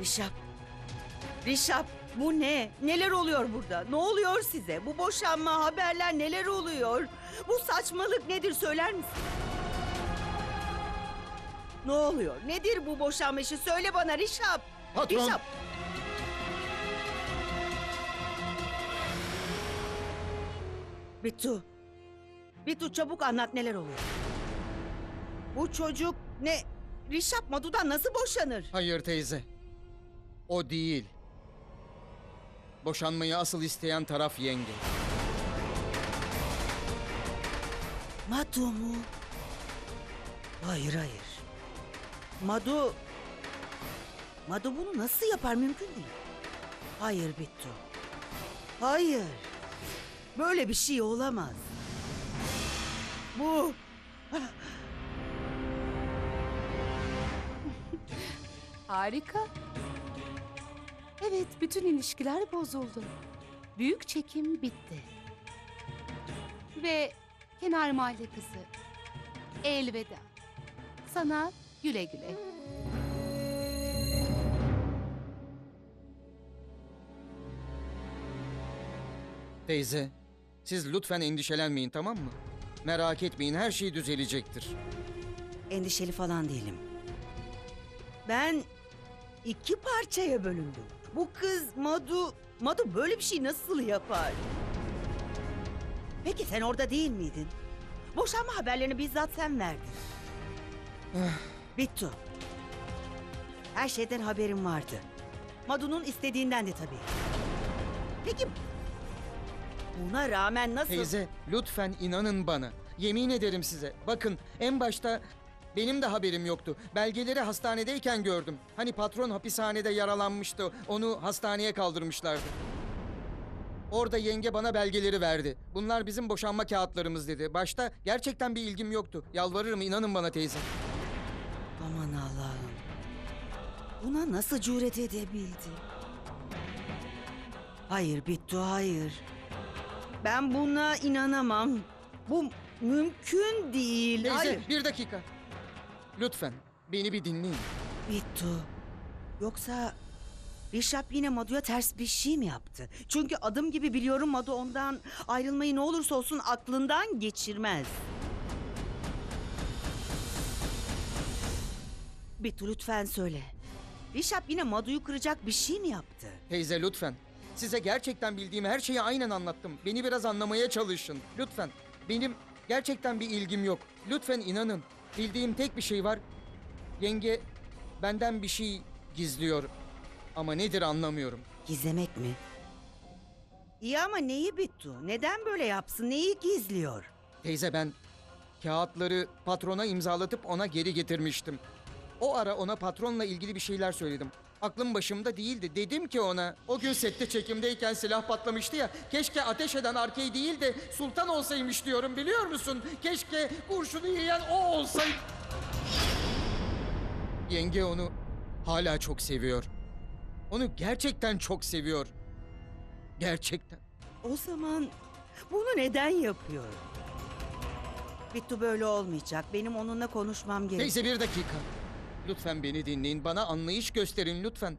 Rişap. Rişap bu ne? Neler oluyor burada? Ne oluyor size? Bu boşanma haberler neler oluyor? Bu saçmalık nedir söyler misin? Ne oluyor? Nedir bu boşanma işi? Söyle bana Rişap. Patron. Rişap. Bitu. Bitu çabuk anlat neler oluyor. Bu çocuk ne? Rişap Madu'dan nasıl boşanır? Hayır teyze. O değil. Boşanmayı asıl isteyen taraf yenge. Madu mu? Hayır hayır. Madu... Madu bunu nasıl yapar mümkün değil. Hayır Bittu. Hayır. Böyle bir şey olamaz. Bu... Harika. Evet, bütün ilişkiler bozuldu. Büyük çekim bitti. Ve kenar mahalle kızı. Elveda. Sana güle güle. Teyze, siz lütfen endişelenmeyin tamam mı? Merak etmeyin her şey düzelecektir. Endişeli falan değilim. Ben iki parçaya bölündüm. Bu kız Madu... Madu böyle bir şey nasıl yapar? Peki sen orada değil miydin? Boşanma haberlerini bizzat sen verdin. Bittu. Her şeyden haberim vardı. Madu'nun istediğinden de tabii. Peki buna rağmen nasıl... Teyze, lütfen inanın bana. Yemin ederim size. Bakın en başta benim de haberim yoktu. Belgeleri hastanedeyken gördüm. Hani patron hapishanede yaralanmıştı. Onu hastaneye kaldırmışlardı. Orada yenge bana belgeleri verdi. Bunlar bizim boşanma kağıtlarımız dedi. Başta gerçekten bir ilgim yoktu. Yalvarırım inanın bana teyze. Aman Allah'ım. Buna nasıl cüret edebildi? Hayır Bittu hayır. Ben buna inanamam. Bu mümkün değil. Teyze Hayır. bir dakika. Lütfen beni bir dinleyin. Bittu. Yoksa Rişap yine Madu'ya ters bir şey mi yaptı? Çünkü adım gibi biliyorum Madu ondan ayrılmayı ne olursa olsun aklından geçirmez. Bittu lütfen söyle. Rişap yine Madu'yu kıracak bir şey mi yaptı? Teyze lütfen. Size gerçekten bildiğim her şeyi aynen anlattım. Beni biraz anlamaya çalışın. Lütfen. Benim gerçekten bir ilgim yok. Lütfen inanın. Bildiğim tek bir şey var. Yenge benden bir şey gizliyor. Ama nedir anlamıyorum. Gizlemek mi? İyi ama neyi Bittu? Neden böyle yapsın? Neyi gizliyor? Teyze ben kağıtları patrona imzalatıp ona geri getirmiştim. O ara ona patronla ilgili bir şeyler söyledim. Aklım başımda değildi. Dedim ki ona o gün sette çekimdeyken silah patlamıştı ya. Keşke ateş eden arkey değil de sultan olsaymış diyorum biliyor musun? Keşke kurşunu yiyen o olsaydı. Yenge onu hala çok seviyor. Onu gerçekten çok seviyor. Gerçekten. O zaman bunu neden yapıyor? Bittu böyle olmayacak. Benim onunla konuşmam gerek. Teyze bir dakika. Lütfen beni dinleyin. Bana anlayış gösterin lütfen.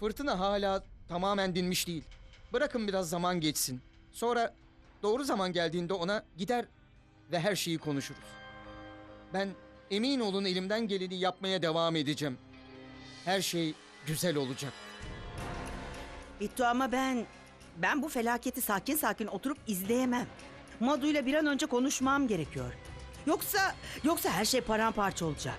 Fırtına hala tamamen dinmiş değil. Bırakın biraz zaman geçsin. Sonra doğru zaman geldiğinde ona gider ve her şeyi konuşuruz. Ben emin olun elimden geleni yapmaya devam edeceğim. Her şey güzel olacak. Bittu ama ben ben bu felaketi sakin sakin oturup izleyemem. Madu'yla bir an önce konuşmam gerekiyor. Yoksa yoksa her şey paramparça olacak.